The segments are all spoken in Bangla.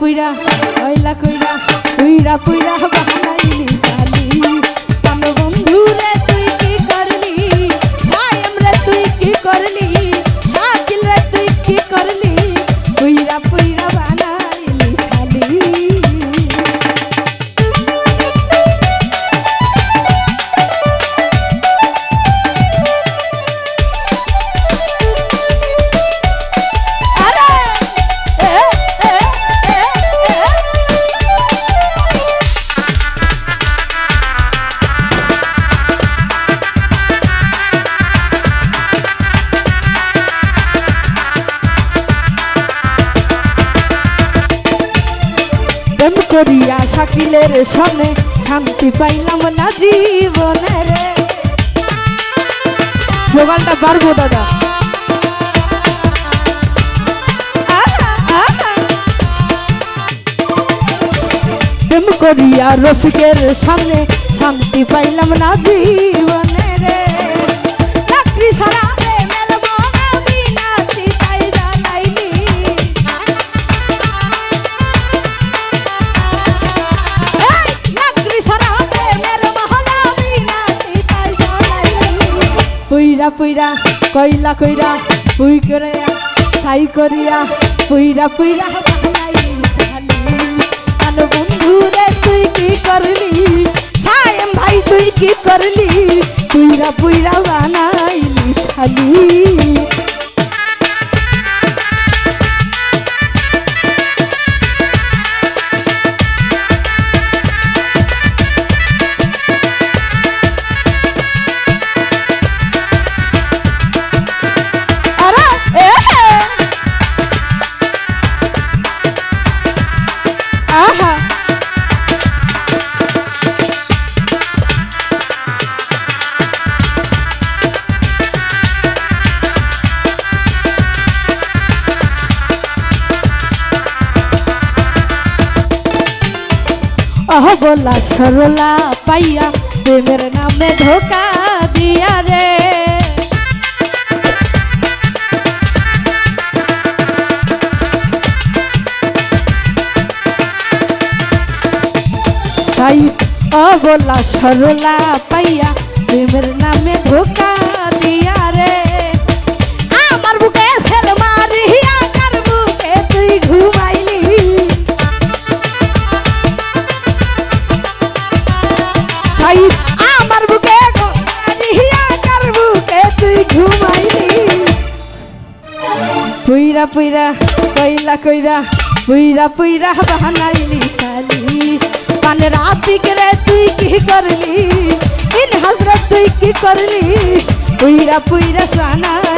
পুইরা হইলা কইরা পুইরা পুইরা বানাইলি কালি কালো সামনে শান্তি পাইলাম না জীবনে রে ভোগালটা পারব দাদা। প্রেম করিয়া রফিকের সামনে শান্তি পাইলাম না জীবনে রে চাকরি ছাড়া পুইরা পুইরা, কইলা, কইরা, পুই করিয়া ছাই করিয়া, পুইরা পুইরা বন্ধু রে, তুই কি করলি? সায়েম ভাই, তুই কি করলি? পুইরা পুইরা বানাইলি শালি অহ গোলা সরলা পাইয়া প্রেমের নামে ধোকা দিয়া রে। অগোলা সরলা পাইয়া প্রেমের নামে ধোকা পুইরা পুইরা, কইলা কইরা, পুইরা পুইরা বানাইলি খালি মানে রাতিক রে তুই কি করলি? ইন হজরত তুই কি করলি? পুইরা পুইরা বানাইলি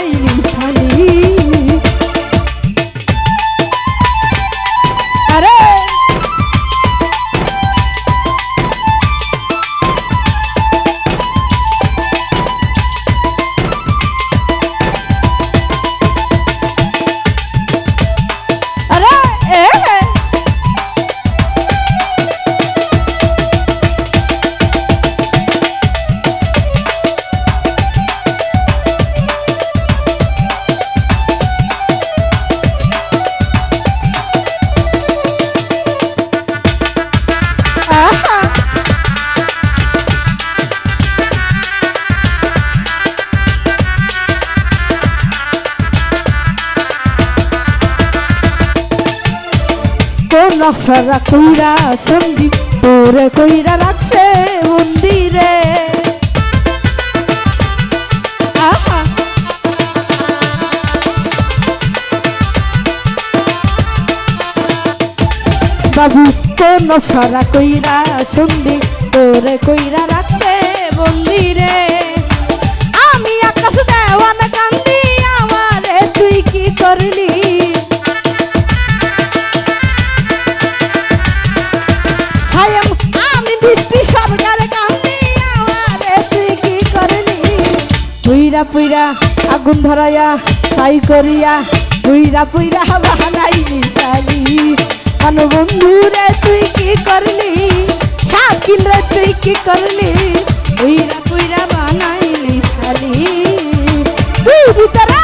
সারা কইরা সঙ্গী তোরে কইরা রাখছে মন্দিরে। বাবু কোন সারা কইরা সঙ্গী তোরে কইরা রাখছে মন্দিরে। পুইরা, আগুন ধরাইয়া, তাই করিয়া পুইরা পুইরা বানাইলি নিশালি মানু বন্ধু রে, তুই কি করলি? শাকিল রে, তুই কি করলি? পুইরা পুইরা বানাইলি নিশালি তুই ভিতরা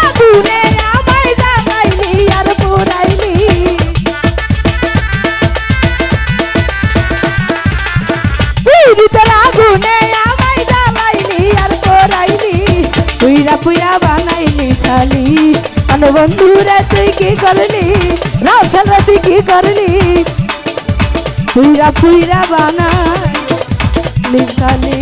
বন্ধুরে তুই কি করলি? রাসেল তুই কি করলি? তুইরা ফুইরা বানা শালি